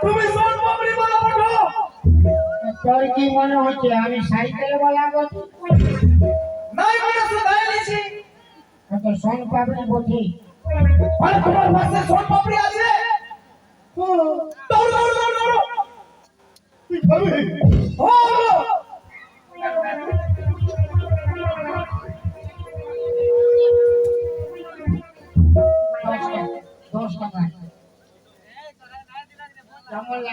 তুমি সোন পাপড়ি বলা বটো তোর কি মনে হচ্ছে আমি সাইকেল বলা করছি নাই মনে তো তোমার পাশে সোন আছে। দৌড় দৌড় দৌড় দৌড়। তুই ও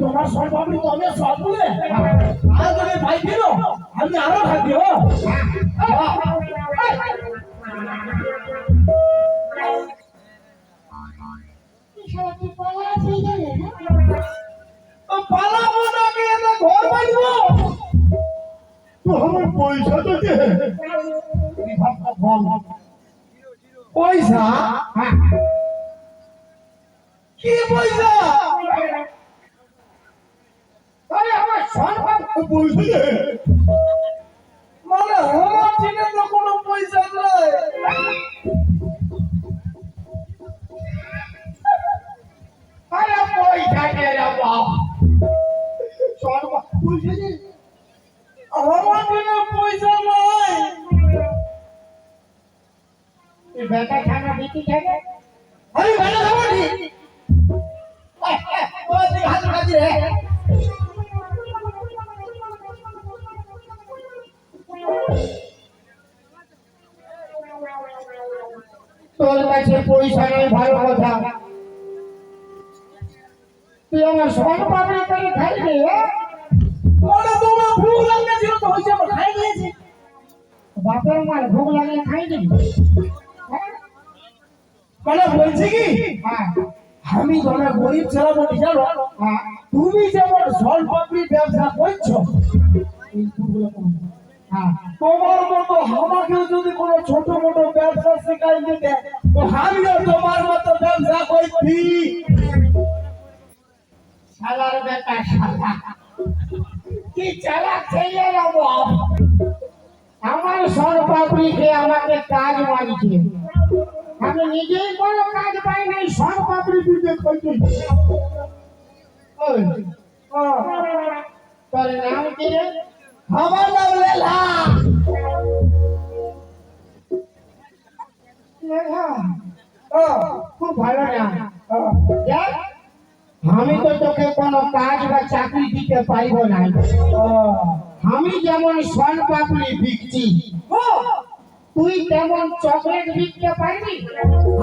তোমার সব বলে, আর ভাই ফিরো আমি আরও কি এটা ঘর বাঁধবো। তো আমার পয়সা হ্যাঁ কি পয়সা? আরে আমার সোন পাপড়ি পয়সা কে মানে আমার থেকে তো কোনো পয়সা নাই আরে পয়সা কে রে বাপ সোন পাপড়ি পয়সা কে আমার থেকে পয়সা নাই তুই বেটা খানা দিতি খেলে আমি ভালো খাব নি ও তুই হাত কাজি রে তোর কাছে পয়সা নেই ভালো কথা। তুই আমার সোন পাপড়ি করে খাইবি? ওরে তোমার ভুল লাগলে ছিল তো হইছে আমার খাই গিয়েছে বাপের মার খাই দিবি? মানে বলছি কি? হ্যাঁ। আমি তোমার গরিব ছেলে বলি জানো? হ্যাঁ। তুমি যেমন পাপড়ি ব্যবসা করছ এই তোমার মতো আমাকেও যদি কোনো ছোট মোটো ব্যবসা শেখাই দিতে তো আমিও তোমার মতো ব্যবসা করছি। শালার বেটা শালা। কি চালাক ছেলে বাপ। আমার সর পাপড়ি আমাকে কাজ মারছে। আমি নিজেই কোনো কাজ পাই নাই সর পাপড়ি দিতে করছি তোর নাম কি রে? আমার নাম খুব ভালো দেখ, আমি তো তোকে কোনো কাজ বা চাকরি দিতে পারব না। আমি যেমন সন পাপড়ি বিকছি তুই তেমন চকলেট বিকতে পারবি?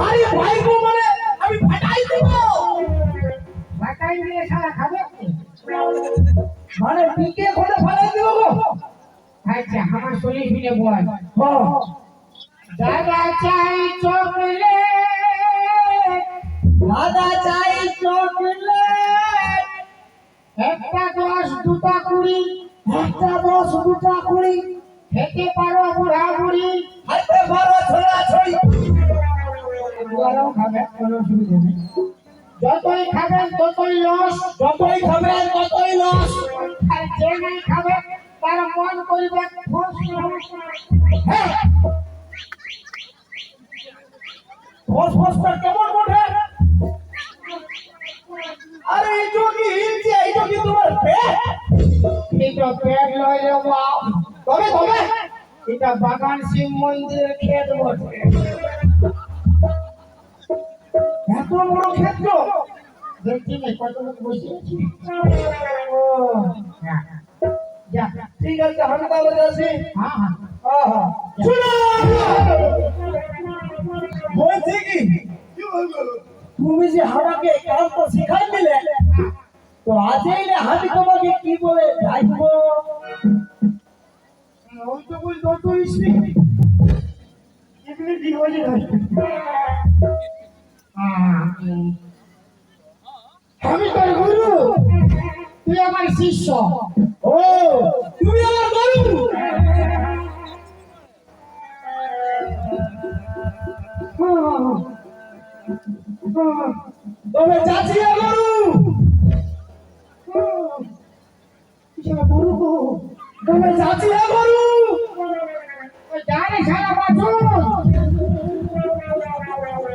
আরে ভাই মানে আমি ফাটাই দেব। বাটাই দিয়ে সারা খাবে মানে পিকে করে ফাটাই দেব আচ্ছা আমার শরীর ফিরে বল। দাদা চাই চকলেট। দাদা চাই চকলেট একটা দশ, দুটা কুড়ি, একটা দশ, দুটা কুড়ি। খেতে পারো বুড়া বুড়ি। হাতে বারো ছোড়া ছড়ি। যতই খাবেন ততই লস যতই খাবেন ততই লস আর যে নাই খাবে, তার মন করবে ফোঁস হ্যাঁ। ফোসটা কেমন ওঠে? এটা পেট লয় তবে তবে। এটা বাগান শিব মন্দিরের ক্ষেত বটে। এত বড় ক্ষেত্র দেখছি না কত লোক বসে হ্যাঁ। ঠিক আছে আমি তাহলে যাচ্ছি বলছি কি, তুমি যে আমাকে কাজটা শেখাই দিলে তো আজই না আমি তোমাকে কি বলে ডাকবো? ওই তো বল তো তো ইসি এগুলি কি হয়ে যায় আমি তোর গুরু। শিষ্য। ও তুমি আমার গরু। তবে চাচিয়া গরু બોલું બોલું ચાચી આ બોલું જાણે સારા માં